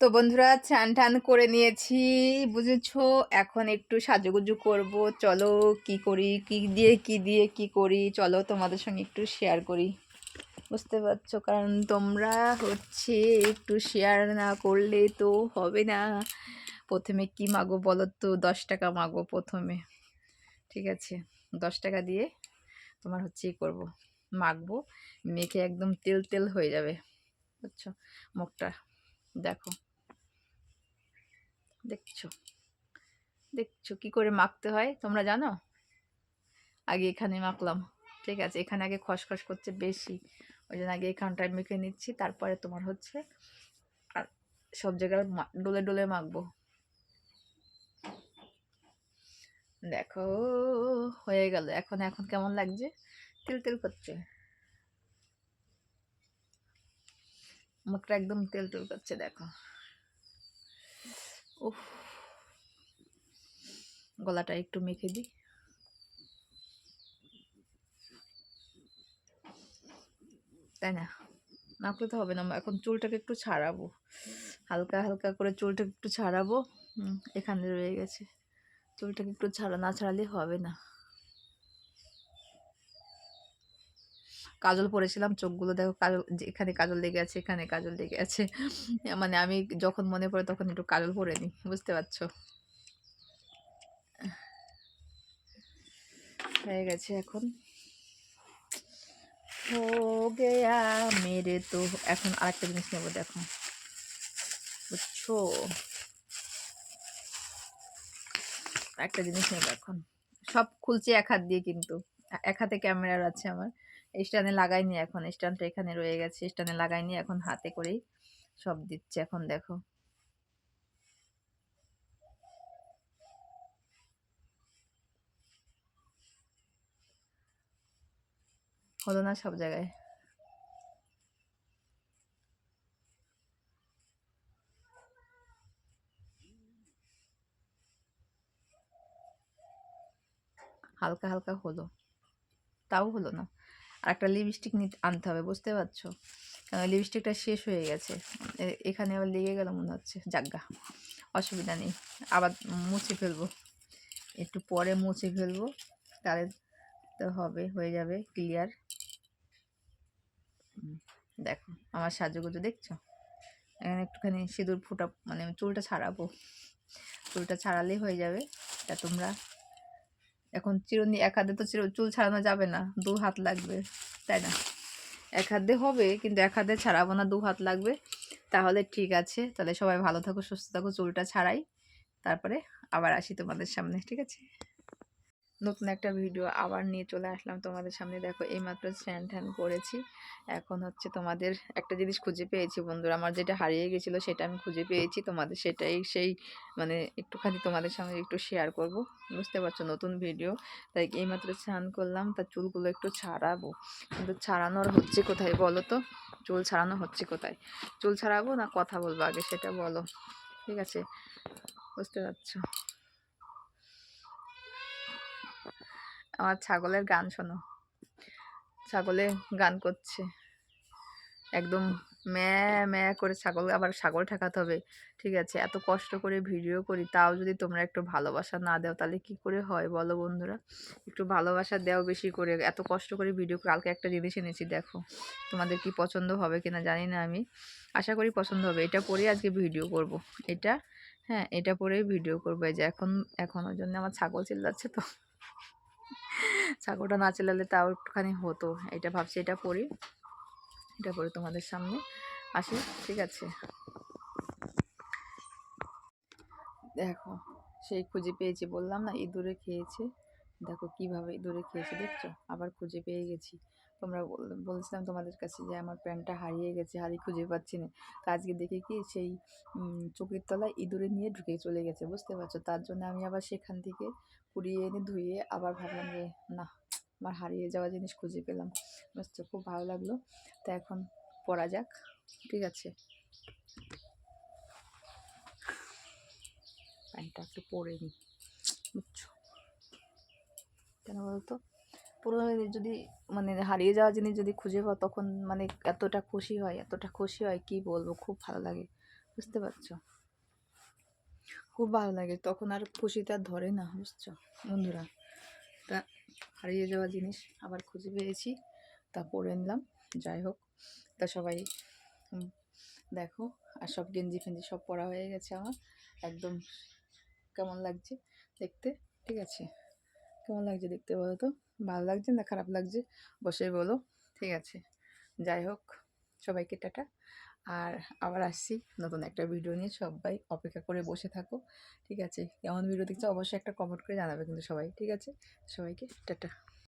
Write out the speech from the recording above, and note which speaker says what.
Speaker 1: তো বন্ধুরা চান টান করে নিয়েছি, বুঝেছ? এখন একটু সাজুগুজু করব। চলো কি করি, কি দিয়ে কি দিয়ে, কি করি? চলো তোমাদের সঙ্গে একটু শেয়ার করি। বুঝতে পারছ? কারণ তোমরা হচ্ছে একটু শেয়ার না করলে তো হবে না। প্রথমে কি মাগো বলো তো? দশ টাকা মাগো প্রথমে। ঠিক আছে? দশ টাকা দিয়ে তোমার হচ্ছে ই করব। মাখবো। মেখে একদম তেল তেল হয়ে যাবে। বুঝছ? মুখটা দেখো। দেখছ? দেখছ কি করে মাখতে হয়? তোমরা জানো? আগে এখানে মাখলাম, ঠিক আছে? এখানে আগে খসখস করছে বেশি। ওই জন্য আগে এখানটায় মেখে নিচ্ছি, তারপরে তোমার হচ্ছে আর সব জায়গায় ডোলে ডলে মাখবো। দেখো, হয়ে গেল। এখন এখন কেমন লাগছে? তেল তেল করছে। মুখটা একদম তেল তেল করছে, দেখো। উফ। গলাটা একটু মেখে দিই। তাই না? মাখলে তো হবে না। এখন চুলটাকে একটু ছাড়াবো। হালকা হালকা করে চুলটাকে একটু ছাড়াবো। হুম, এখানে রয়ে গেছে। চুলটাকে একটু ছাড়া না ছাড়ালে হবে না। কাজল পরেছিলাম চোখগুলো দেখো কাজল এখানে কাজল লেগে আছে, এখানে কাজল লেগে আছে। মানে আমি যখন মনে পড়ে তখন একটু কাজল পরে নিই, বুঝতে পারছ? হয়ে গেছে এখন। হো গেয়া মেরে তো, এখন আরেকটা জিনিস নেব, দেখো। বুঝছ? একটা জিনিস নেব এখন। সব খুলছি এক হাত দিয়ে কিন্তু। এক হাতে ক্যামেরার আছে আমার। স্ট্যান্ডে লাগাইনি এখন স্ট্যান্ডটা এখানে রয়ে গেছে, স্ট্যান্ডে লাগাইনি, এখন হাতে করেই সব দিচ্ছে এখন, দেখো। হলো না সব জায়গায়? হালকা হালকা হলো। তাও হলো না। আর একটা লিপস্টিক নিতে আনতে হবে, বুঝতে পারছ? কারণ লিপস্টিকটা শেষ হয়ে গেছে। এখানে আবার লেগে গেল মনে হচ্ছে জাগা অসুবিধা নেই, আবার মুছে ফেলব। একটু পরে মুছে ফেলব, তাহলে তো হবে, হয়ে যাবে ক্লিয়ার দেখো, আমার সাজুগুজু দেখছ? এখানে একটুখানি সিঁদুর ফুটা মানে চুলটা ছাড়াবো। চুলটা ছাড়ালেই হয়ে যাবে, তা তোমরা এখন চিরুনি এক হাতে তো চির চুল ছাড়ানো যাবে না, দু হাত লাগবে, তাই না? এক হাতে হবে, কিন্তু এক হাতে ছাড়াবো না, দু হাত লাগবে। তাহলে ঠিক আছে, তাহলে সবাই ভালো থাকো, সুস্থ থাকো, চুলটা ছাড়াই। তারপরে আবার আসি তোমাদের সামনে, ঠিক আছে? নতুন একটা ভিডিও আবার নিয়ে চলে আসলাম তোমাদের সামনে। দেখো, এইমাত্র স্ট্যান্ড ট্যান করেছি। এখন হচ্ছে তোমাদের একটা জিনিস খুঁজে পেয়েছি বন্ধুরা। আমার যেটা হারিয়ে গেছিল সেটা আমি খুঁজে পেয়েছি। তোমাদের সেটাই সেই মানে একটুখানি তোমাদের সঙ্গে একটু শেয়ার করব। বুঝতে পারছ, নতুন ভিডিও তাই এইমাত্র স্নান করলাম তার চুলগুলো একটু ছাড়াবো। কিন্তু ছাড়ানোর হচ্ছে কোথায় বলো তো? চুল ছাড়ানো হচ্ছে কোথায়? চুল ছাড়াবো না কথা বলব আগে সেটা বলো। ঠিক আছে? বুঝতে পারছ? আমার ছাগলের গান শোনো। ছাগলে গান করছে। একদম ম্যা ম্যা করে ছাগল, আবার ছাগল ঠেকাতে হবে। ঠিক আছে, এত কষ্ট করে ভিডিও করি, তাও যদি তোমরা একটু ভালোবাসা না দাও, তাহলে কি করে হয় বলো বন্ধুরা? একটু ভালোবাসা দাও বেশি করে। এত কষ্ট করে ভিডিও কালকে একটা জিনিস এনেছি, দেখো। তোমাদের কি পছন্দ হবে কিনা জানি না আমি। আশা করি পছন্দ হবে। এটা পরেই আজকে ভিডিও করব। এটা হ্যাঁ এটা পরেই ভিডিও করব। এই যে এখন এখনোর জন্য আমার ছাগল চিল্লাচ্ছে তো। ছাগলটা না চালালে তাও একটুখানি হতো। এটা ভাবছি এটা পরি এটা পরে তোমাদের সামনে। আসি, ঠিক আছে? দেখো, সেই খুঁজে পেয়েছি বললাম না, ইঁদুরে খেয়েছে। দেখো কীভাবে ইঁদুরে খেয়েছে, দেখছ? আবার খুঁজে পেয়ে গেছি। তোমরা বলছিলাম তোমাদের কাছে যে আমার প্যান্টটা হারিয়ে গেছে হারিয়ে খুঁজে পাচ্ছি না। তো আজকে দেখে কি সেই চোখের তলায় ইঁদুরে নিয়ে ঢুকে চলে গেছে, বুঝতে পারছ? তার জন্য আমি আবার সেখান থেকে কুড়িয়ে এনে ধুয়ে আবার ভাবলাম যে, না, আমার হারিয়ে যাওয়া জিনিস খুঁজে পেলাম। বুঝছ? খুব ভালো লাগল। তা এখন পরা যাক, ঠিক আছে? প্যান্টটা একটু পরে নিই বুঝছ? কেন বলতো? পুরো যদি মানে হারিয়ে যাওয়া জিনিস যদি খুঁজে পাও, তখন মানে এতটা খুশি হয়, এতটা খুশি হয়, কি বলব? খুব ভালো লাগে। বুঝতে পারছ? খুব ভালো লাগে। তখন আর আর ধরে না, বুঝছ? বন্ধুরা, তা হারিয়ে যাওয়া জিনিস আবার খুঁজে পেয়েছি, তা পরে নিলাম। যাই হোক, তা সবাই দেখো, আর সব গেঞ্জি ফেঞ্জি সব পরা হয়ে গেছে আমার। একদম কেমন লাগছে দেখতে, ঠিক আছে? কেমন লাগছে দেখতে বলো তো? ভালো লাগছে না খারাপ লাগছে? বসে বলো। ঠিক আছে। যাই হোক, সবাইকে টাটা। আর আবার আসছি নতুন একটা ভিডিও নিয়ে। সবাই অপেক্ষা করে বসে থাকো। ঠিক আছে? কেমন ভিডিও দেখছ অবশ্যই একটা কমেন্ট করে জানাবে কিন্তু সবাই। ঠিক আছে? সবাইকে টাটা।